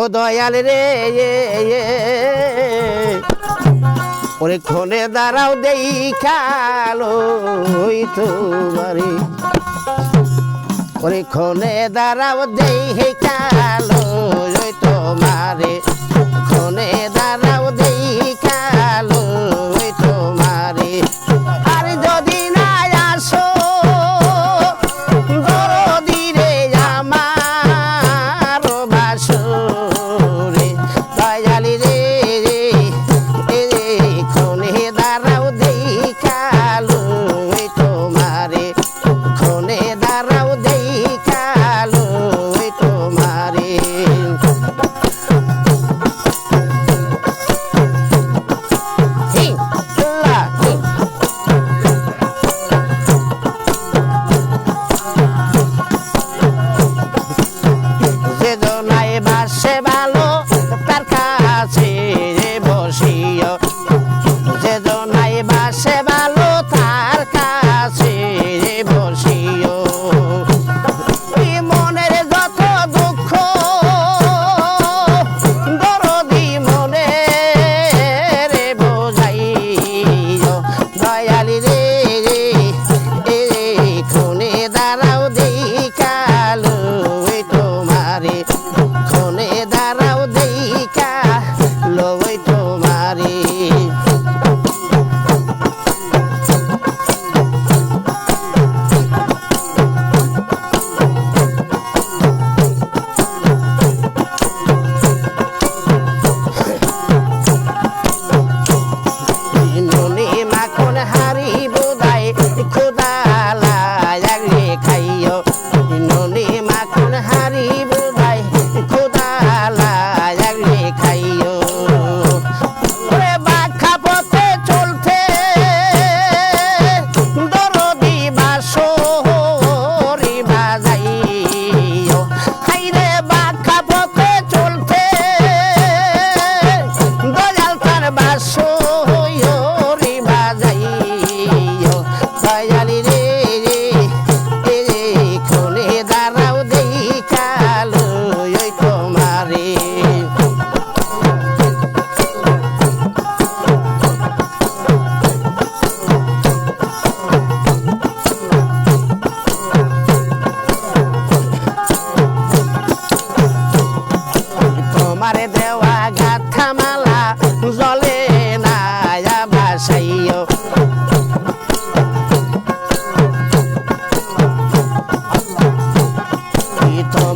ও দয়াল রে ওরে খনে দাঁড়াও দেই খালো তোমারে। ওরে খনে দাঁড়াও দেই তোমারে। খনে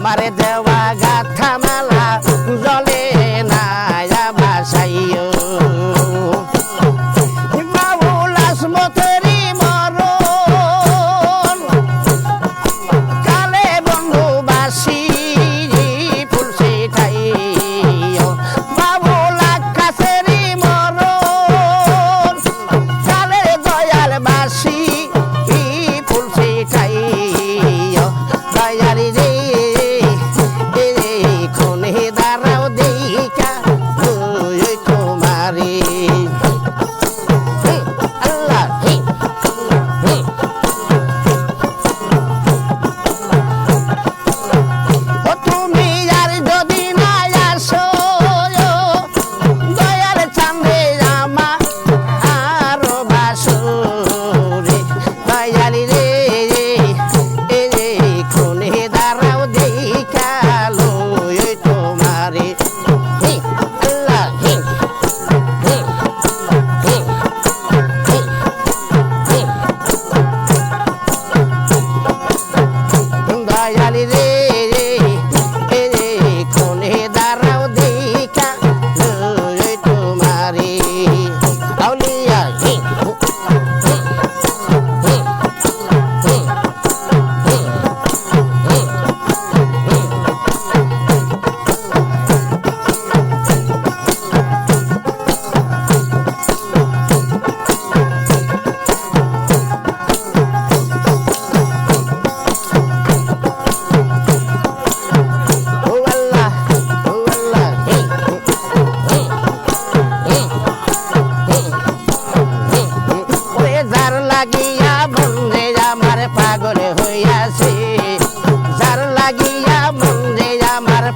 তোমারে দেওয়া গাথা মালা জলে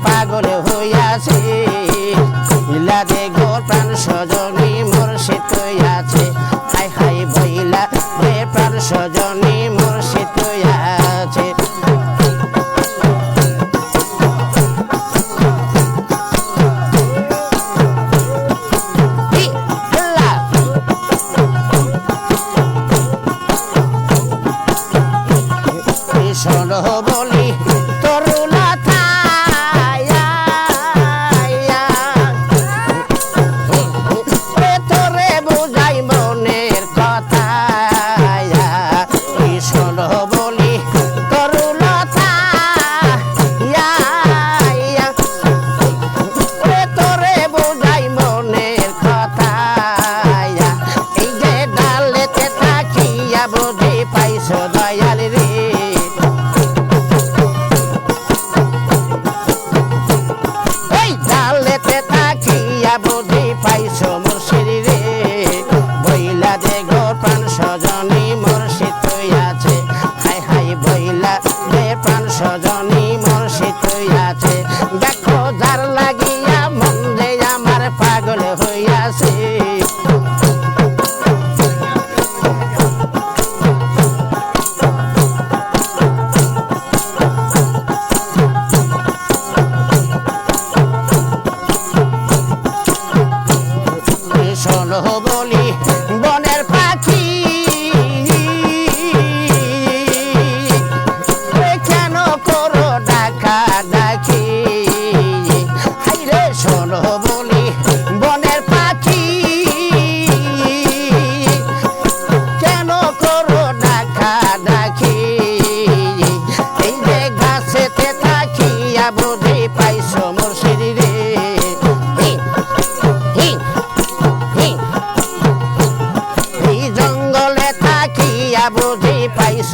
পাগল হইয়াছে। ইলা দে গোর প্রাণ সজনী, মোর সে আছে হাই হাই বইলা রে প্রাণ সজনী বুঝি পাইছো দয়াল রে love.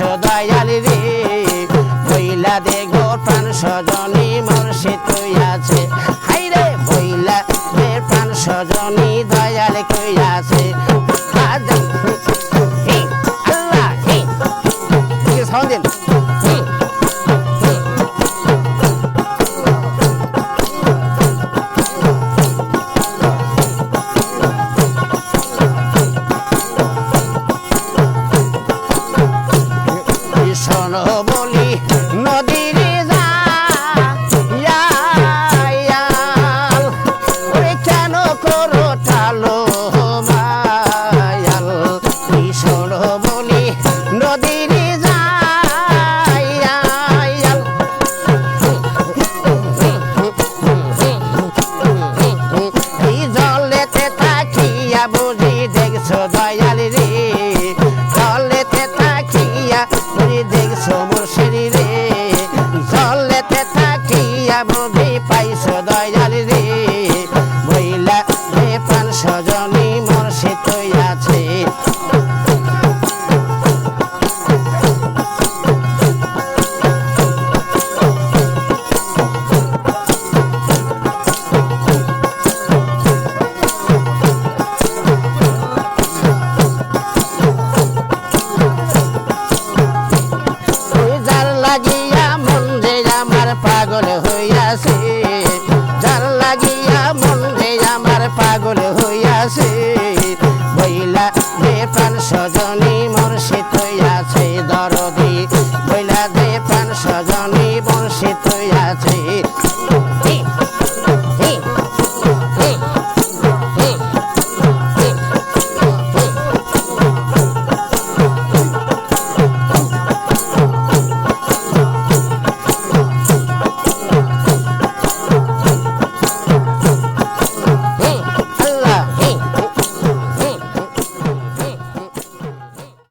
緒だ love. diablo. সাজা